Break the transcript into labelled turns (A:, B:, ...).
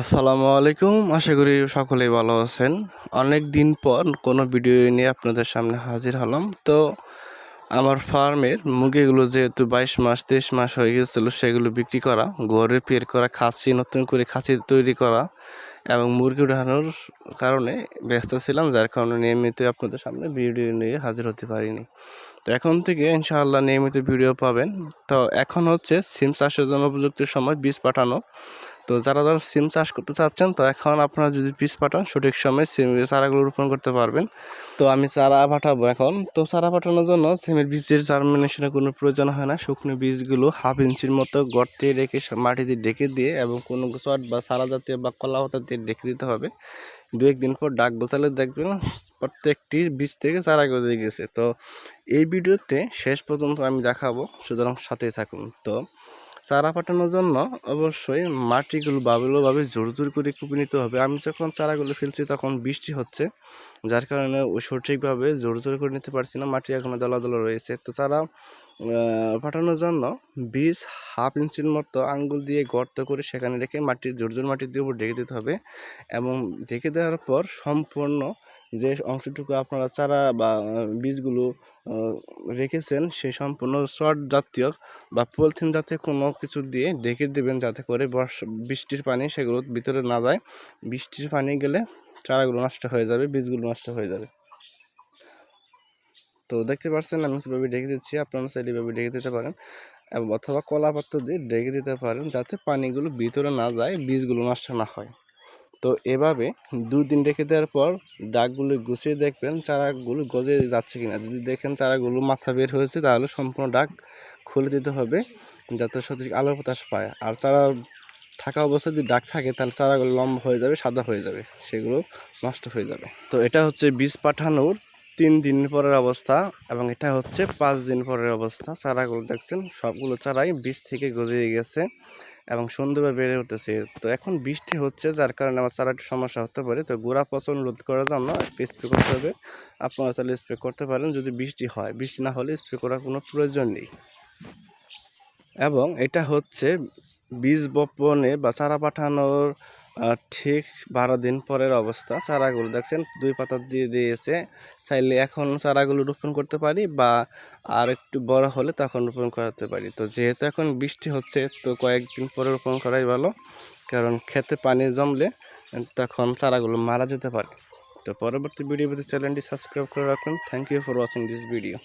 A: আসসালামু আলাইকুম। আশা করি সকলেই ভালো আছেন। অনেক দিন পর কোনো ভিডিও নিয়ে আপনাদের সামনে হাজির হলাম। তো আমার ফার্মের মুরগিগুলো যেহেতু বাইশ মাস, তেইশ মাস হয়ে গেছিল সেগুলো বিক্রি করা গড়ে পের করা, খাসি, নতুন করে খাসি তৈরি করা এবং মুরগি উঠানোর কারণে ব্যস্ত ছিলাম, যার কারণে নিয়মিত আপনাদের সামনে ভিডিও নিয়ে হাজির হতে পারিনি। তো এখন থেকে ইনশাআল্লাহ নিয়মিত ভিডিও পাবেন। তো এখন হচ্ছে সিম চাষের জন্য উপযুক্ত সময় বীজ পাঠানো। তো যারা যারা সিম চাষ করতে চাচ্ছেন, তো এখন আপনারা যদি বীজ পাঠান, সঠিক সময় সিম চারাগুলো রোপণ করতে পারবেন। তো আমি চারা পাঠাবো এখন। তো চারা পাঠানোর জন্য সিমের বীজের জার্মিনেশনের কোনো প্রয়োজন হয় না। শুকনো বীজগুলো হাফ ইঞ্চির মতো গর্তে রেখে, মাটিতে ডেকে দিয়ে এবং কোনো চট বা সারা জাতীয় বা কলা পাতা দিয়ে ডেকে দিতে হবে। দু একদিন পর ডাক বসালে দেখবেন প্রত্যেকটি বীজ থেকে চারা গজে গেছে। তো এই ভিডিওতে শেষ পর্যন্ত আমি দেখাবো। সুতরাং সাথেই থাকুন। তো চারা পাঠানোর জন্য অবশ্যই মাটিগুলো ভালোভাবে জোর জোর করে কুপে নিতে হবে। আমি যখন চারাগুলো ফেলছি তখন বৃষ্টি হচ্ছে, যার কারণে সঠিকভাবে জোর জোর করে নিতে পারছি না। মাটি এখনও দলা দলা রয়েছে। তো চারা পাঠানোর জন্য বীজ হাফ ইঞ্চির মতো আঙ্গুল দিয়ে গর্ত করে সেখানে রেখে মাটি, জোর জোর মাটির দিয়ে উপর ঢেকে দিতে হবে। এবং ঢেকে দেওয়ার পর সম্পূর্ণ যে অংশটুকু আপনারা চারা বা বীজগুলো রেখেছেন সে সম্পূর্ণ শর্ট জাতীয় বা পলিথিন জাতীয় কোনো কিছু দিয়ে ঢেকে দেবেন যাতে করে বর্ষা, বৃষ্টির পানি সেগুলো ভিতরে না যায়। বৃষ্টির পানি গেলে চারাগুলো নষ্ট হয়ে যাবে, বীজগুলো নষ্ট হয়ে যাবে। তো দেখতে পাচ্ছেন আমি কীভাবে ঢেকে দিচ্ছি, আপনারা চাইলে এভাবে ঢেকে দিতে পারেন। অথবা কলা পাত্র দিয়ে ঢেকে দিতে পারেন যাতে পানিগুলো ভিতরে না যায়, বীজগুলো নষ্ট না হয়। তো এভাবে দুদিন রেখে দেওয়ার পর ডাকগুলো গুছিয়ে দেখবেন চারাগুলো গজে যাচ্ছে কিনা। যদি দেখেন চারাগুলো মাথা বের হয়েছে, তাহলে সম্পূর্ণ ডাক খুলে দিতে হবে যাতে সঠিক আলোর বাতাস পায়। আর চারা থাকা অবস্থায় যদি ডাক থাকে, তাহলে চারাগুলো লম্বা হয়ে যাবে, সাদা হয়ে যাবে, সেগুলো নষ্ট হয়ে যাবে। তো এটা হচ্ছে বীজ পাঠানোর তিন দিন পরের অবস্থা এবং এটা হচ্ছে পাঁচ দিন পরের অবস্থা। চারাগুলো দেখছেন, সবগুলো চারাই বীজ থেকে গজিয়ে গেছে। এবং সুন্দরভাবে বেড়ে উঠেছে তো এখন বৃষ্টি হচ্ছে, যার কারণে আমার চারাটি সমস্যা হতে পারে। তো গোড়া পচন রোধ করার জন্য একটু স্প্রে করতে হবে। আপনারা চাইলে স্প্রে করতে পারেন যদি বৃষ্টি হয়। বৃষ্টি না হলে স্প্রে করার কোনো প্রয়োজন নেই। এবং এটা হচ্ছে বীজ বপনে বা চারা পাঠানোর ঠিক বারো দিন পরের অবস্থা। চারাগুলো দেখছেন, দুই পাতা দিয়ে দিয়েছে। চাইলে এখন চারাগুলো রোপণ করতে পারি বা আর একটু বড় হলে তখন রোপণ করাতে পারি। তো যেহেতু এখন বৃষ্টি হচ্ছে, তো কয়েকদিন পরে রোপণ করাই ভালো। কারণ খেতে পানি জমলে তখন চারাগুলো মারা যেতে পারে। তো পরবর্তী ভিডিও চ্যানেলটি সাবস্ক্রাইব করে রাখুন। Thank you for watching this video